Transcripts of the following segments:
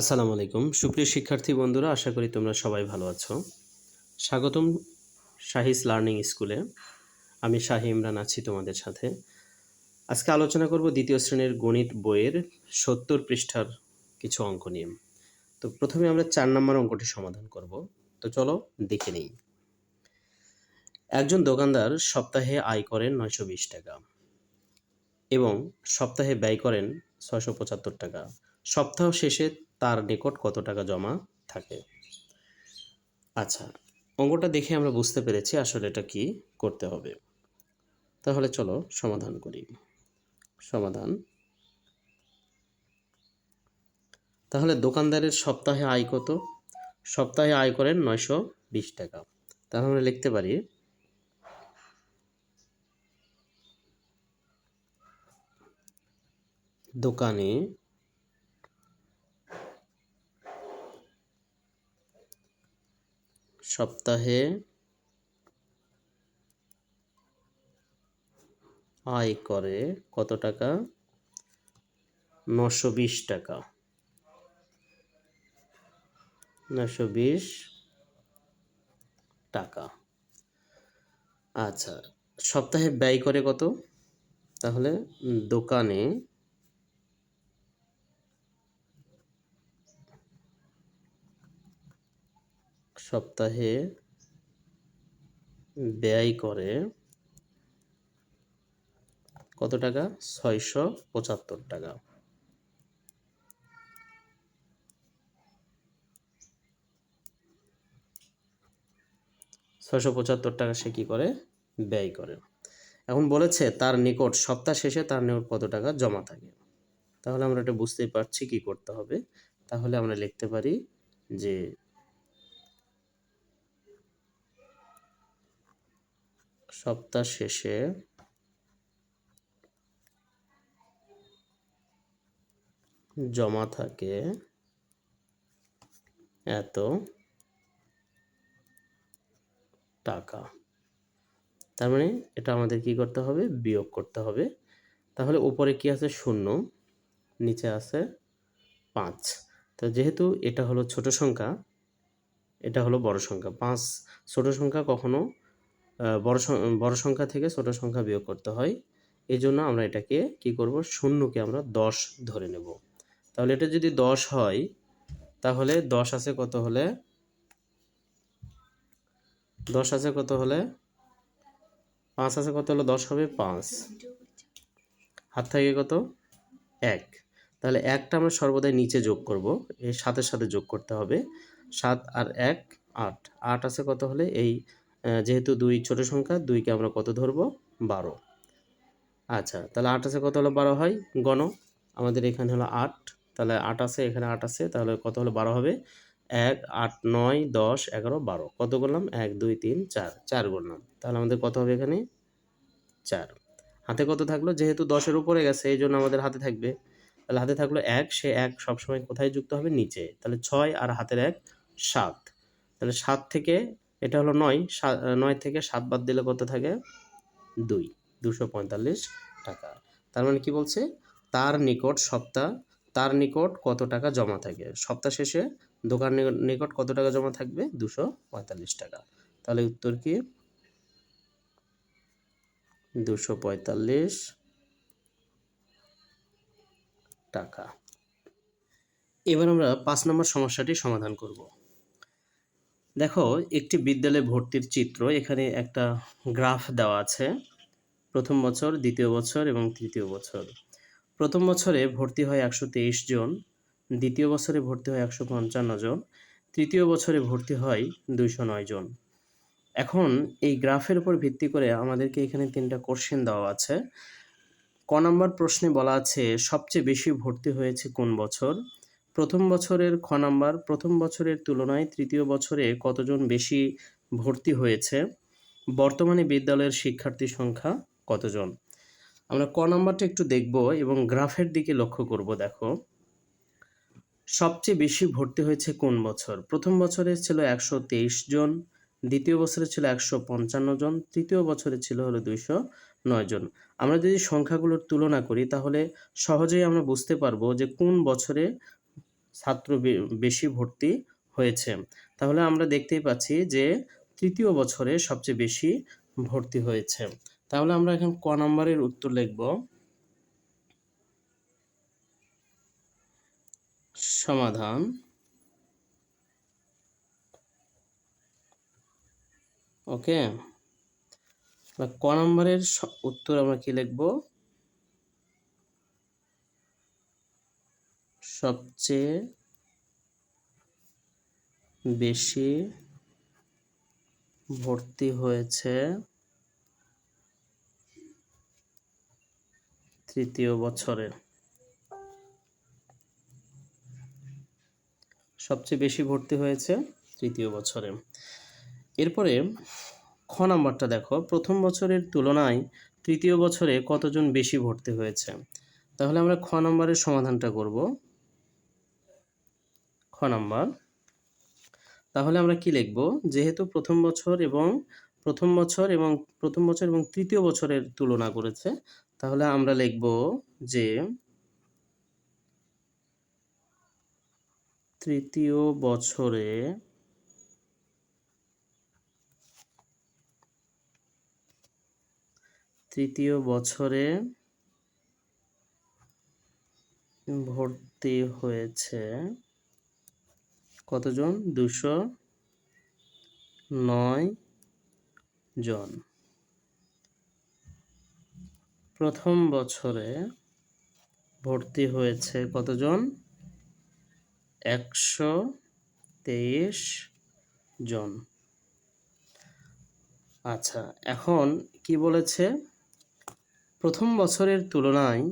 আসসালামু আলাইকুম। সুপ্রিয় শিক্ষার্থী বন্ধুরা, আশা করি তোমরা সবাই ভালো আছো। স্বাগতম শাহিস লার্নিং স্কুলে। আমি শাহি ইমরান আছি তোমাদের সাথে। আজকে আলোচনা করব দ্বিতীয় শ্রেণির গণিত বইয়ের সত্তর পৃষ্ঠার কিছু অঙ্ক নিয়ে। তো প্রথমে আমরা চার নম্বর অঙ্কটি সমাধান করব। তো চলো দেখে নেই। একজন দোকানদার সপ্তাহে আয় করেন নয়শো বিশ টাকা এবং সপ্তাহে ব্যয় করেন ছয়শো পঁচাত্তর টাকা। সপ্তাহ শেষে তার নিকট কত টাকা জমা থাকে? আচ্ছা অঙ্কটা দেখে আমরা বুঝতে পেরেছি আসলে এটা কি করতে হবে। তাহলে চলো সমাধান করি। সমাধান। তাহলে দোকানদারের সপ্তাহে আয় কত? সপ্তাহে আয় করেন নয়শো বিশ টাকা। তাহলে আমরা লিখতে পারি দোকানে সপ্তাহে আয় করে কত টাকা? নশো বিশ টাকা। নশো বিশ টাকা। আচ্ছা সপ্তাহে ব্যয় করে কত? তাহলে দোকানে সপ্তাহে ব্যয় করে কত টাকা? ছয়শো পঁচাত্তর টাকা। ছয়শো পঁচাত্তর টাকা সে কি করে? ব্যয় করে। এখন বলেছে তার নিকট, সপ্তাহ শেষে তার নিকট কত টাকা জমা থাকে? তাহলে আমরা এটা বুঝতেই পারছি কি করতে হবে। তাহলে আমরা লিখতে পারি যে সপ্তাহ শেষে জমা থাকে এত টাকা। তার মানে এটা আমাদের কি করতে হবে? বিয়োগ করতে হবে। তাহলে উপরে কি আছে? শূন্য। নিচে আছে পাঁচ। তো যেহেতু এটা হলো ছোট সংখ্যা, এটা হলো বড় সংখ্যা। পাঁচ ছোট সংখ্যা কখনো বড় বড় সংখ্যা থেকে ছোট সংখ্যা বিয়োগ করতে হয়। এই জন্য আমরা এটাকে কি করব? শূন্যকে আমরা দশ ধরে নেব। তাহলে এটা যদি দশ হয়, তাহলে দশ আছে কত হলে? দশ আছে কত হলে? পাঁচ আছে কত হলে? দশ হবে পাঁচ। হাত থেকে কত? এক। তাহলে একটা আমরা সর্বদাই নিচে যোগ করব। এই সাতের সাথে যোগ করতে হবে। সাত আর এক আট। আট আছে কত হলে? এই যেহেতু দুই ছোট সংখ্যা, দুইকে আমরা কত ধরবো? বারো। আচ্ছা তাহলে আট আছে, কত হলো বারো হয়? গণ। আমাদের এখানে হলো আট। তাহলে আট আছে, এখানে আট আছে, তাহলে কত হলো বারো হবে? এক, আট, নয়, দশ, এগারো, বারো। কত করলাম? এক, দুই, তিন, চার। চার করলাম। তাহলে আমাদের কত হবে এখানে? চার। হাতে কত থাকল? যেহেতু দশের উপরে গেছে, এই জন্য আমাদের হাতে থাকবে। তাহলে হাতে থাকল এক, সে এক সবসময় কোথায় যুক্ত হবে? নিচে। তাহলে ছয় আর হাতের এক, সাত। তাহলে সাত থেকে এটা হলো নয় নয় থেকে সাত বাদ দিলে কত থাকে? দুই, দুশো পঁয়তাল্লিশ টাকা। তার মানে কি বলছে? তার নিকট সপ্তাহ, তার নিকট কত টাকা জমা থাকে? সপ্তাহ শেষে দোকান নিকট কত টাকা জমা থাকবে? দুশো পঁয়তাল্লিশ টাকা। তাহলে উত্তর কি? দুশো পঁয়তাল্লিশ টাকা। এবার আমরা পাঁচ নম্বর সমস্যাটি সমাধান করব। দেখো, একটি বিদ্যালয়ে ভর্তির চিত্র, এখানে একটা গ্রাফ দেওয়া আছে। প্রথম বছর, দ্বিতীয় বছর এবং তৃতীয় বছর। প্রথম বছরে ভর্তি হয় একশো তেইশ জন, দ্বিতীয় বছরে ভর্তি হয় একশো পঞ্চান্ন জন, তৃতীয় বছরে ভর্তি হয় দুইশো নয় জন। এখন এই গ্রাফের উপর ভিত্তি করে আমাদেরকে এখানে তিনটা কোশ্চেন দেওয়া আছে। ক নাম্বার প্রশ্নে বলা আছে, সবচেয়ে বেশি ভর্তি হয়েছে কোন বছর? প্রথম বছরের খ নাম্বার, প্রথম বছরের তুলনায় তৃতীয় বছরে কতজন বেশি ভর্তি হয়েছে? বর্তমানে বিদ্যালয়ের শিক্ষার্থী সংখ্যা কতজন? আমরা ক নাম্বারটা একটু দেখব এবং গ্রাফের দিকে লক্ষ্য করব, দেখো। সবচেয়ে বেশি ভর্তি হয়েছে কোন বছর? প্রথম বছরে ছিল একশো তেইশ জন, দ্বিতীয় বছরে ছিল একশো পঞ্চান্ন জন, তৃতীয় বছরে ছিল হলো দুইশো নয় জন। আমরা যদি সংখ্যাগুলোর তুলনা করি, তাহলে সহজেই আমরা বুঝতে পারব যে কোন বছরে ছাত্র বেশি ভর্তি হয়েছে। তাহলে আমরা দেখতেই পাচ্ছি যে তৃতীয় বছরে সবচেয়ে বেশি ভর্তি হয়েছে। তাহলে আমরা এখন ক নম্বরের উত্তর লিখব। সমাধান। ওকে? ক নম্বরের উত্তর আমরা কি লিখব? সবচেয়ে বেশি ভর্তি হয়েছে তৃতীয় বছরে। সবচেয়ে বেশি ভর্তি হয়েছে তৃতীয় বছরে। এরপরে খ নাম্বারটা দেখো। প্রথম বছরের তুলনায় তৃতীয় বছরে কতজন বেশি ভর্তি হয়েছে? তাহলে আমরা খ নাম্বারের সমাধানটা করব। খ নাম্বার। তাহলে আমরা কি লিখব? যেহেতু প্রথম বছর এবং প্রথম বছর এবং প্রথম বছর এবং তৃতীয় বছরের তুলনা করেছে, তাহলে আমরা লিখব যে তৃতীয় বছরে তৃতীয় বছরে ভর্তি হয়েছে কতজন? দুশো নয় জন। প্রথম বছরে ভর্তি হয়েছে কতজন? একশো তেইশ জন। আচ্ছা এখন কি বলেছে? প্রথম বছরের তুলনায়,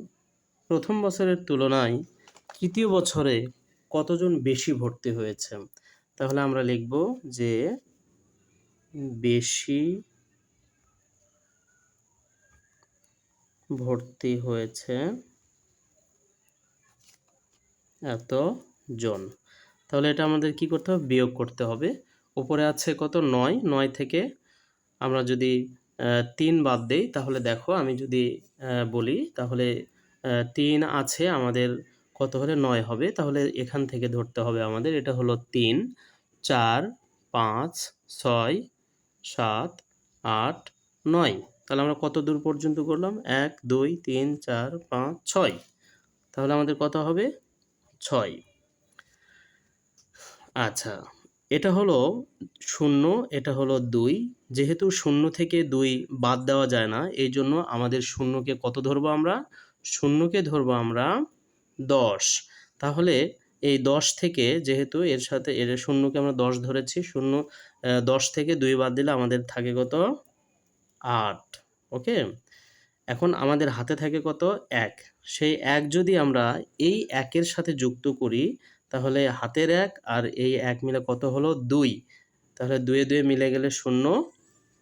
প্রথম বছরের তুলনায় তৃতীয় বছরে কতজন বেশি ভর্তি হয়েছে? তাহলে আমরা লিখব যে বেশি ভর্তি হয়েছে এত জন তাহলে এটা আমাদের কি করতে হবে? বিয়োগ করতে হবে। উপরে আছে কত? নয়। নয় থেকে আমরা যদি তিন বাদ দেই, তাহলে দেখো আমি যদি বলি, তাহলে তিন আছে আমাদের কত হলে নয় হবে? তাহলে এখান থেকে ধরতে হবে আমাদের। এটা হলো তিন, চার, পাঁচ, ছয়, সাত, আট, নয়। তাহলে আমরা কত দূর পর্যন্ত করলাম? এক, দুই, তিন, চার, পাঁচ, ছয়। তাহলে আমাদের কত হবে? ছয়। আচ্ছা এটা হলো শূন্য, এটা হলো দুই। যেহেতু শূন্য থেকে দুই বাদ দেওয়া যায় না, এই জন্য আমাদের শূন্যকে কত ধরবো আমরা? শূন্যকে ধরবো আমরা দশ। তাহলে এই দশ থেকে যেহেতু এর সাথে এর শূন্যকে আমরা দশ ধরেছি, শূন্য দশ থেকে দুই বাদ দিলে আমাদের থাকে কত? আট। ওকে? এখন আমাদের হাতে থাকে কত? এক। সেই এক যদি আমরা এই একের সাথে যুক্ত করি, তাহলে হাতের এক আর এই এক মিলে কত হলো? দুই। তাহলে দুয়ে দুয়ে মিলে গেলে শূন্য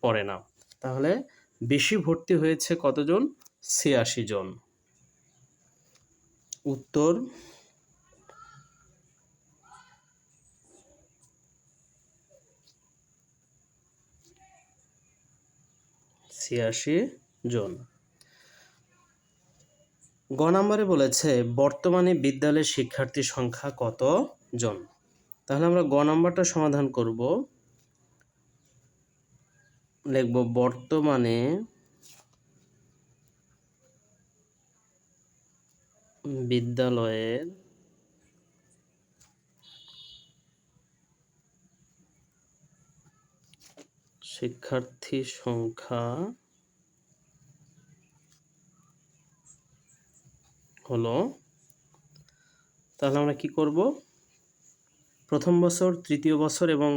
পড়ে না। তাহলে বেশি ভর্তি হয়েছে কতজন? ছিয়াশি জন। উত্তর ছিয়াশি জন। গ নম্বরে বলেছে, বর্তমানে বিদ্যালয়ের শিক্ষার্থীর সংখ্যা কত জন? তাহলে আমরা গ নম্বরটা সমাধান করব। লিখব, বর্তমানে বিদ্যালয়ের শিক্ষার্থী সংখ্যা হলো, তাহলে আমরা কি করব? প্রথম বছর, তৃতীয় বছর এবং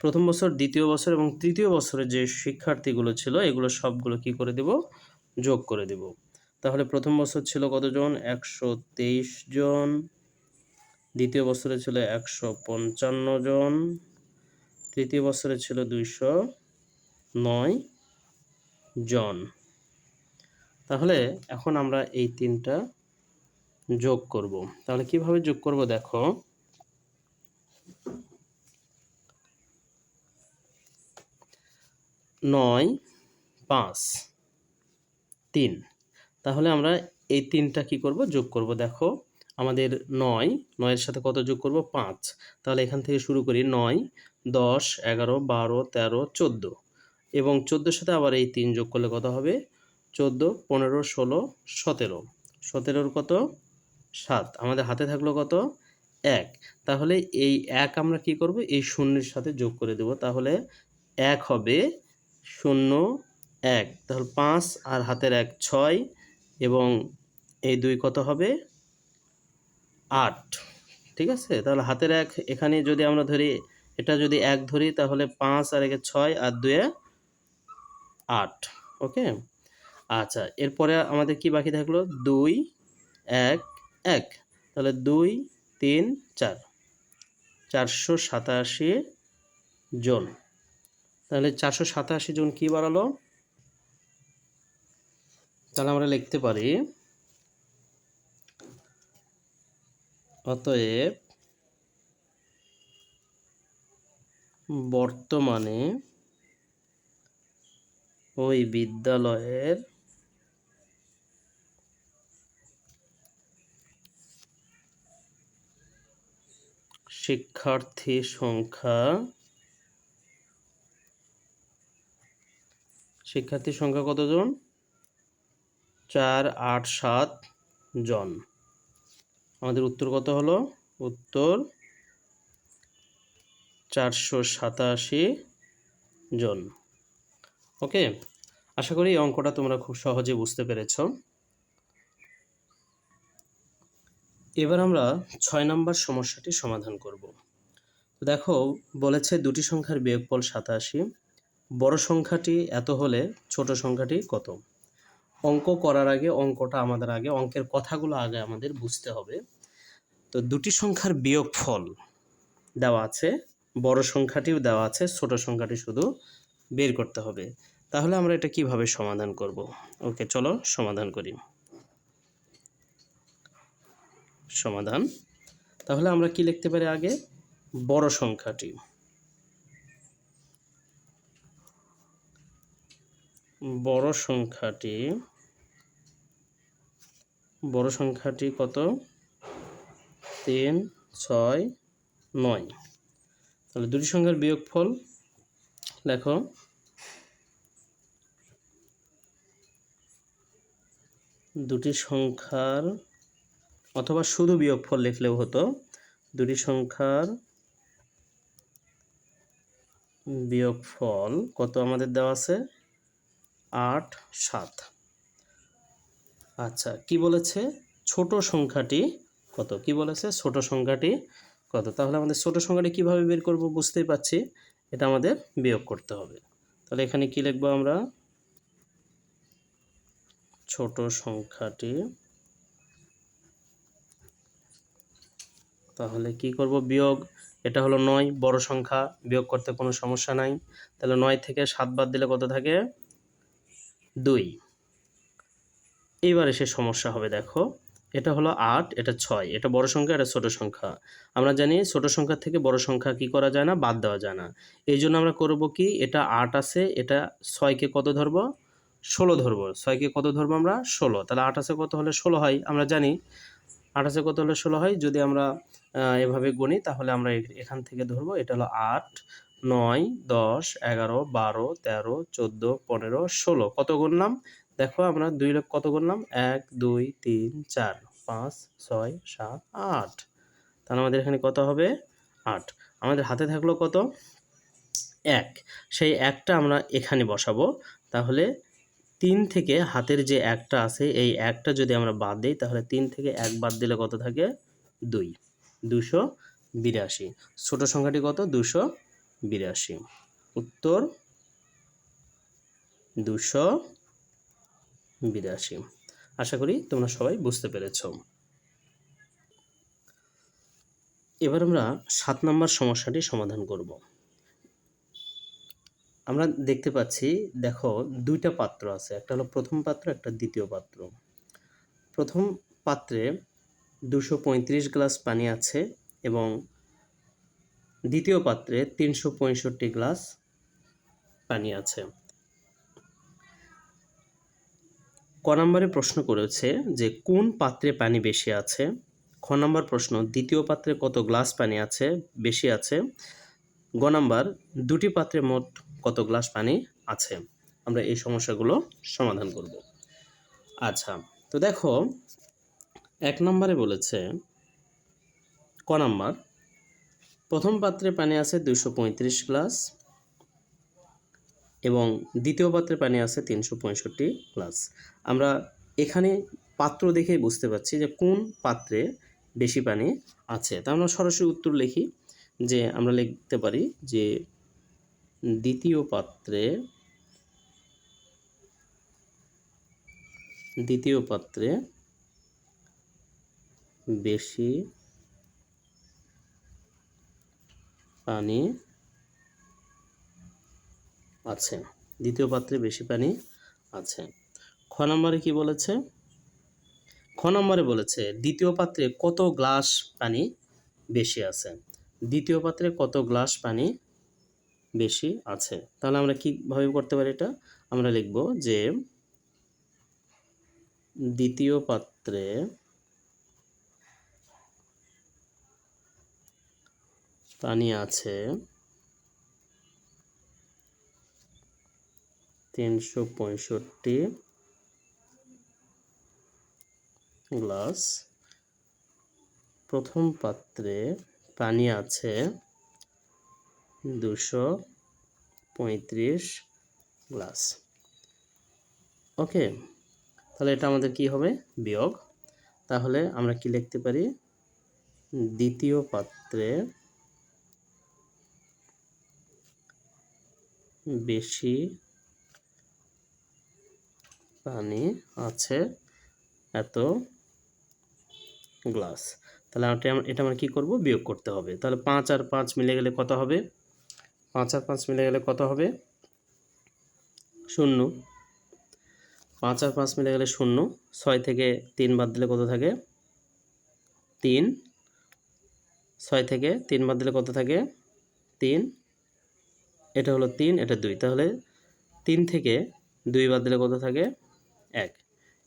প্রথম বছর, দ্বিতীয় বছর এবং তৃতীয় বছরের যে শিক্ষার্থীগুলো ছিল, এগুলো সবগুলো কি করে দেব? যোগ করে দেব। তাহলে প্রথম বছর ছিল কতজন? একশো তেইশ জন। দ্বিতীয় বছরে ছিল একশো পঞ্চান্ন জন। তৃতীয় বছরে ছিল দুইশো নয় জন। তাহলে এখন আমরা এই তিনটা যোগ করব। তাহলে কীভাবে যোগ করব দেখো? নয়, পাঁচ, তিন। তাহলে আমরা এই তিনটা কি করব? যোগ করব। দেখো, আমাদের নয়, নয়ের সাথে কত যোগ করব? পাঁচ। তাহলে এখান থেকে শুরু করি। নয়, দশ, এগারো, বারো, তেরো, চোদ্দ। এবং চোদ্দোর সাথে আবার এই তিন যোগ করলে কত হবে? চোদ্দ, পনেরো, ষোলো, সতেরো। সতেরোর কত? সাত। আমাদের হাতে থাকল কত? এক। তাহলে এই এক আমরা কি করব? এই শূন্যের সাথে যোগ করে দেব। তাহলে এক হবে শূন্য, এক। তাহলে পাঁচ আর হাতের এক ছয়। এবং এই দুই কত হবে? আট। ঠিক আছে? তাহলে হাতের এক এখানে যদি আমরা ধরি, এটা যদি এক ধরি, তাহলে পাঁচ আর একে ছয় আর দুয়ে আট। ওকে? আচ্ছা এরপরে আমাদের কি বাকি থাকল? দুই, এক এক। তাহলে দুই, তিন, চার। চারশো সাতাশি জন। তাহলে চারশো সাতাশি জন কি বাড়ালো? তাহলে আমরা লিখতে পারি অতএব বর্তমানে ওই বিদ্যালয়ের শিক্ষার্থী সংখ্যা শিক্ষার্থীর সংখ্যা কতজন? চার আট সাত জন। আমাদের উত্তর কত হলো? উত্তর চারশো সাতাশি জন। ওকে? আশা করি এই অঙ্কটা তোমরা খুব সহজে বুঝতে পেরেছ। এবার আমরা ছয় নম্বর সমস্যাটি সমাধান করব। তো দেখো, বলেছে দুটি সংখ্যার বিয়োগফল সাতাশি। বড় সংখ্যাটি এত হলে ছোট সংখ্যাটি কত? অঙ্ক করার আগে, অঙ্কটা আমাদের আগে, অঙ্কের কথাগুলো আগে আমাদের বুঝতে হবে। তো দুটি সংখ্যার বিয়োগফল দেওয়া আছে, বড় সংখ্যাটিও দেওয়া আছে, ছোট সংখ্যাটি শুধু বের করতে হবে। তাহলে আমরা এটা কীভাবে সমাধান করব? ওকে, চলো সমাধান করি। সমাধান। তাহলে আমরা কি লিখতে পারি আগে? বড় সংখ্যাটি। বড় সংখ্যাটি বড় সংখ্যাটি কত? তিন, ছয়, নয়। তাহলে দুটি সংখ্যার বিয়োগফল লেখো। দুটি সংখ্যার, অথবা শুধু বিয়োগফল লিখলেও হতো, দুটি সংখ্যার বিয়োগফল কত আমাদের দেওয়া আছে? আট, সাত। আচ্ছা কি বলেছে? ছোট সংখ্যাটি কত? কি বলেছে? ছোট সংখ্যাটি কত? তাহলে আমাদের ছোট সংখ্যাটি কীভাবে বের করব বুঝতেই পাচ্ছি এটা আমাদের বিয়োগ করতে হবে। তাহলে এখানে কি লিখব আমরা? ছোট সংখ্যাটি তাহলে কি করব? বিয়োগ, এটা হলো নয়, বড় সংখ্যা, বিয়োগ করতে কোনো সমস্যা নাই। তাহলে নয় থেকে সাত বাদ দিলে কত থাকে? দুই। এইবার এসে সমস্যা হবে, দেখো। এটা হলো আট, এটা ছয়। এটা বড় সংখ্যা, এটা ছোট সংখ্যা। আমরা জানি ছোট সংখ্যা থেকে বড় সংখ্যা কি করা যায় না? বাদ দেওয়া যায় না। এই জন্য আমরা করব কি? এটা আট আছে, এটা ছয়কে কত ধরবো? ষোলো ধরবো। ছয়কে কত ধরবো আমরা? ষোলো। তাহলে আট আছে কত হলে ষোলো হয়? আমরা জানি আট আছে কত হলে ষোলো হয়? যদি আমরা এভাবে গুনি, তাহলে আমরা এখান থেকে ধরবো, এটা হলো আট। নয়, দশ, এগারো, বারো, তেরো, চোদ্দ, পনেরো, ষোলো। কত গুনলাম দেখো আমরা দুই লোক কত করলাম এক, দুই, তিন, চার, পাঁচ, ছয়, সাত, আট। তাহলে আমাদের এখানে কত হবে? আট। আমাদের হাতে থাকল কত? এক। সেই একটা আমরা এখানে বসাবো। তাহলে তিন থেকে হাতের যে একটা আছে, এই একটা যদি আমরা বাদ দিই, তাহলে তিন থেকে এক বাদ দিলে কত থাকে? দুই। দুশো বিরাশি। ছোট সংখ্যাটি কত? দুশো বিরাশি। উত্তর দুশো বিরাশি। আশা করি তোমরা সবাই বুঝতে পেরেছ। এবার আমরা সাত নম্বর সমস্যাটি সমাধান করব। আমরা দেখতে পাচ্ছি, দেখো, দুইটা পাত্র আছে। একটা হলো প্রথম পাত্র, একটা দ্বিতীয় পাত্র। প্রথম পাত্রে দুশো গ্লাস পানি আছে এবং দ্বিতীয় পাত্রে তিনশো পঁয়ষট্টি গ্লাস পানি আছে। ক নম্বরে প্রশ্ন করেছে যে, কোন পাত্রে পানি বেশি আছে? খ নম্বর প্রশ্ন, দ্বিতীয় পাত্রে কত গ্লাস পানি আছে, বেশি আছে? গ নাম্বার, দুটি পাত্রে মোট কত গ্লাস পানি আছে? আমরা এই সমস্যাগুলো সমাধান করব। আচ্ছা তো দেখো, এক নম্বরে বলেছে, ক নাম্বার প্রথম পাত্রে পানি আছে দুশো পঁয়ত্রিশ গ্লাস এবং দ্বিতীয় পাত্রে পানি আছে তিনশো পঁয়ষট্টি গ্লাস। আমরা এখানে পাত্র দেখেই বুঝতে পারছি যে কোন পাত্রে বেশি পানি আছে। তা আমরা সরাসরি উত্তর লিখি যে আমরা লিখতে পারি যে দ্বিতীয় পাত্রে দ্বিতীয় পাত্রে বেশি পানি আছে। দ্বিতীয় পাত্রে বেশি পানি আছে। খ নম্বরে কি বলেছে? খ নম্বরে বলেছে, দ্বিতীয় পাত্রে কত গ্লাস পানি বেশি আছে? দ্বিতীয় পাত্রে কত গ্লাস পানি বেশি আছে? তাহলে আমরা কীভাবে করতে পারি এটা? আমরা লিখব যে, দ্বিতীয় পাত্রে পানি আছে তিনশো পঁয়ষট্টি গ্লাস। প্রথম পাত্রে পানি আছে দুশো পঁয়ত্রিশ গ্লাস। ওকে, তাহলে এটা আমাদের কি হবে? বিয়োগ। তাহলে আমরা কি লিখতে পারি? দ্বিতীয় পাত্রে বেশি পানি আছে এত গ্লাস। তাহলে এটা আমরা কী করব? বিয়োগ করতে হবে। তাহলে পাঁচ আর পাঁচ মিলে গেলে কত হবে? পাঁচ আর পাঁচ মিলে গেলে কত হবে? শূন্য। পাঁচ আর পাঁচ মিলে গেলে শূন্য। ছয় থেকে তিন বাদ দিলে কত থাকে? তিন। ছয় থেকে তিন বাদ দিলে কত থাকে? তিন। এটা হলো তিন, এটা দুই। তাহলে তিন থেকে দুই বাদ দিলে কত থাকে? এক।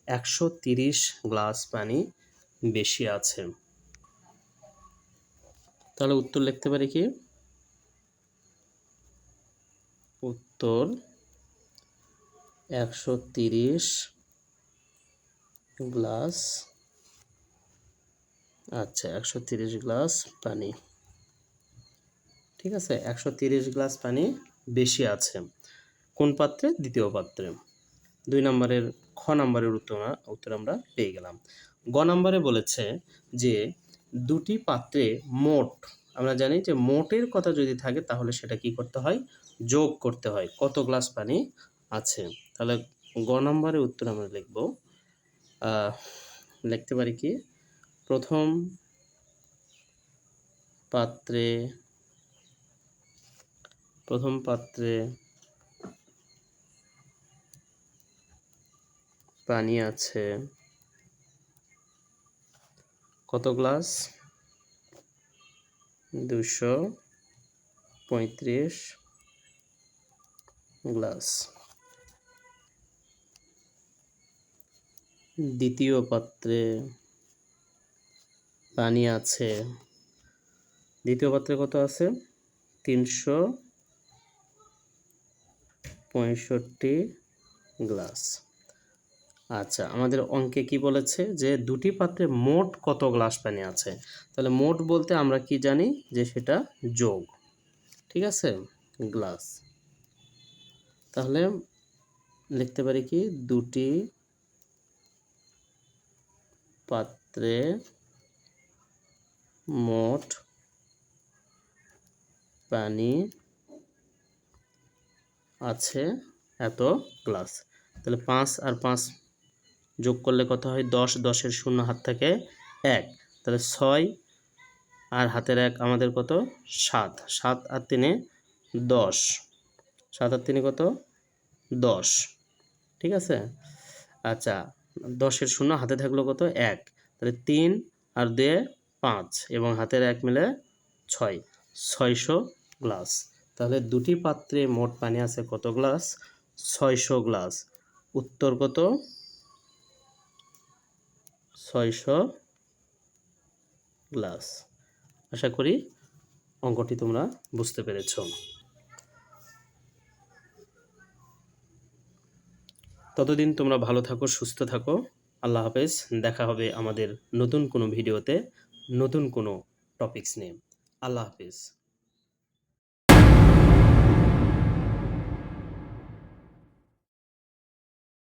একশো তিরিশ গ্লাস পানি বেশি আছে। তাহলে উত্তর লিখতে পারি কি? উত্তর একশো তিরিশ গ্লাস আচ্ছা একশো তিরিশ গ্লাস পানি। ঠিক আছে? একশো গ্লাস পানি বেশি আছে। কোন পাত্রে? দ্বিতীয় পাত্রে। দুই নম্বরের, খ নম্বরের উত্তর উত্তর আমরা পেয়ে গেলাম। গ নম্বরে বলেছে যে, দুটি পাত্রে মোট, আমরা জানি যে মোটের কথা যদি থাকে তাহলে সেটা কি করতে হয়? যোগ করতে হয়। কত গ্লাস পানি আছে? তাহলে গ নম্বরের উত্তর আমরা লিখব। লিখতে পারি কি? প্রথম পাত্রে প্রথম পাত্রে পানি আছে। কত গ্লাস? দুশো পঁয়ত্রিশ গ্লাস। দ্বিতীয় পাত্রে পানি আছে। দ্বিতীয় পাত্রে কত আছে? তিনশো পঁয়ষট্টি গ্লাস। আচ্ছা আমাদের অঙ্কে কি বলেছে যে দুটি পাত্রে মোট কত গ্লাস পানি আছে? তাহলে মোট বলতে আমরা কি জানি? যে সেটা যোগ, ঠিক আছে? গ্লাস। তাহলে লিখতে পারি কি? দুটি পাত্রে মোট পানি আছে এত গ্লাস তাহলে পাঁচ আর পাঁচ যোগ করলে কত হয়? দশ, দশের শূন্য হাত থাকে এক। তাহলে ছয় আর হাতের এক আমাদের কত? সাত। সাত আর তিনে দশ। সাত আর তিনে কত? দশ। ঠিক আছে? আচ্ছা দশের শূন্য হাতে থাকল কত? এক। তাহলে তিন আর দুয়ে পাঁচ এবং হাতের এক মিলে ছয়। ছয়শো গ্লাস তাহলে দুটি পাত্রে মোট পানি আছে কত গ্লাস? ছয়শো গ্লাস। উত্তর কত? ছয়শো গ্লাস। আশা করি অঙ্কটি তোমরা বুঝতে পেরেছ। ততদিন তোমরা ভালো থাকো, সুস্থ থাকো। আল্লাহ হাফেজ। দেখা হবে আমাদের নতুন কোনো ভিডিওতে নতুন কোনো টপিকস নিয়ে। আল্লাহ হাফেজ।